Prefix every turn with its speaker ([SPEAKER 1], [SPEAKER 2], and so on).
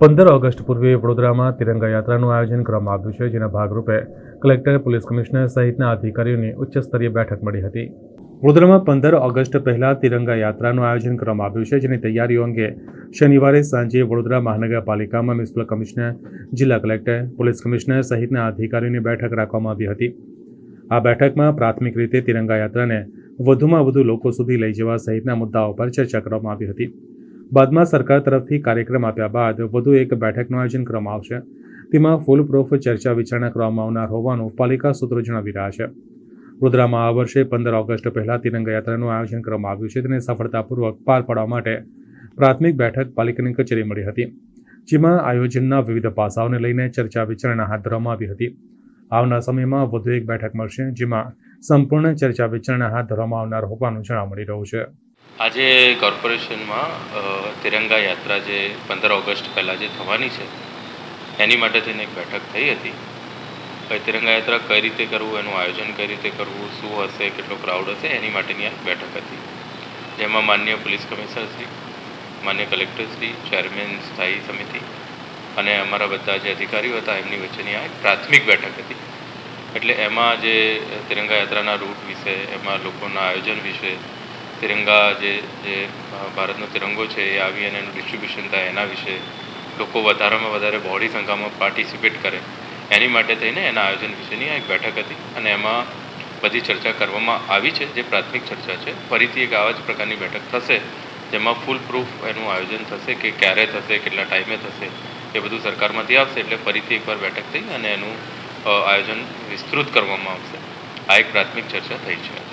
[SPEAKER 1] પંદર ઓગસ્ટ પૂર્વે વડોદરામાં તિરંગા યાત્રાનું આયોજન કરવામાં આવ્યું છે, જેના ભાગરૂપે કલેક્ટર, પોલીસ કમિશનર સહિતના અધિકારીઓની ઉચ્ચ સ્તરીય બેઠક મળી હતી. વડોદરામાં પંદર ઓગસ્ટ પહેલા તિરંગા યાત્રાનું આયોજન કરવામાં આવ્યું છે, જેની તૈયારીઓ અંગે શનિવારે સાંજે વડોદરા મહાનગરપાલિકામાં મ્યુનિસિપલ કમિશનર, જિલ્લા કલેક્ટર, પોલીસ કમિશનર સહિતના અધિકારીઓની બેઠક રાખવામાં આવી હતી. આ બેઠકમાં પ્રાથમિક રીતે તિરંગા યાત્રાને વધુમાં વધુ લોકો સુધી લઈ જવા સહિતના મુદ્દાઓ પર ચર્ચા કરવામાં આવી હતી. બાદમાં સરકાર તરફથી કાર્યક્રમ આપ્યા બાદ વધુ એક બેઠકનું આયોજન કરવામાં આવશે. તેમાં ફૂલ પ્રૂફ ચર્ચા વિચારણા કરવામાં આવનાર હોવાનું પાલિકા સૂત્રો જણાવી રહ્યા છે. વડોદરામાં આ વર્ષે પંદર ઓગસ્ટ પહેલા તિરંગા યાત્રાનું આયોજન કરવામાં આવ્યું છે. તેને સફળતાપૂર્વક પાર પાડવા માટે પ્રાથમિક બેઠક પાલિકાની કચેરી મળી હતી, જેમાં આયોજનના વિવિધ પાસાઓને લઈને ચર્ચા વિચારણા હાથ ધરવામાં આવી હતી. આવનાર સમયમાં વધુ એક બેઠક મળશે, જેમાં સંપૂર્ણ ચર્ચા વિચારણા હાથ ધરવામાં આવનાર હોવાનું જાણવા મળી રહ્યું છે.
[SPEAKER 2] આજે કોર્પોરેશનમાં તિરંગા યાત્રા જે પંદર ઓગસ્ટ પહેલાં જે થવાની છે, એની માટે થઈને એક બેઠક થઈ હતી. તિરંગા યાત્રા કઈ રીતે કરવું, એનું આયોજન કઈ રીતે કરવું, શું હશે, કેટલો ક્રાઉડ હશે, એની માટેની આ બેઠક હતી. જેમાં માન્ય પોલીસ કમિશનર શ્રી, માન્ય કલેક્ટરશ્રી ચેરમેન સ્થાયી સમિતિ અને અમારા બધા જે અધિકારીઓ હતા, એમની વચ્ચેની આ એક પ્રાથમિક બેઠક હતી. એટલે એમાં જે તિરંગા યાત્રાના રૂટ વિશે, એમાં લોકોના આયોજન વિશે તિરંગા જે જે ભારતનો તિરંગો છે એ આવી અને એનું ડિસ્ટ્રીબ્યુશન થાય એના વિશે લોકો વધારેમાં વધારે બહોળી સંખ્યામાં પાર્ટિસિપેટ કરે. એની માટે થઈને એના આયોજન વિશેની આ એક બેઠક હતી અને એમાં બધી ચર્ચા કરવામાં આવી છે, જે પ્રાથમિક ચર્ચા છે. ફરીથી એક આવા જ પ્રકારની બેઠક થશે, જેમાં ફૂલ પ્રૂફ એનું આયોજન થશે કે ક્યારે થશે, કેટલા ટાઈમે થશે, એ બધું સરકારમાંથી આવશે. એટલે ફરીથી એકવાર બેઠક થઈ અને એનું આયોજન વિસ્તૃત કરવામાં આવશે. આ એક પ્રાથમિક ચર્ચા થઈ છે.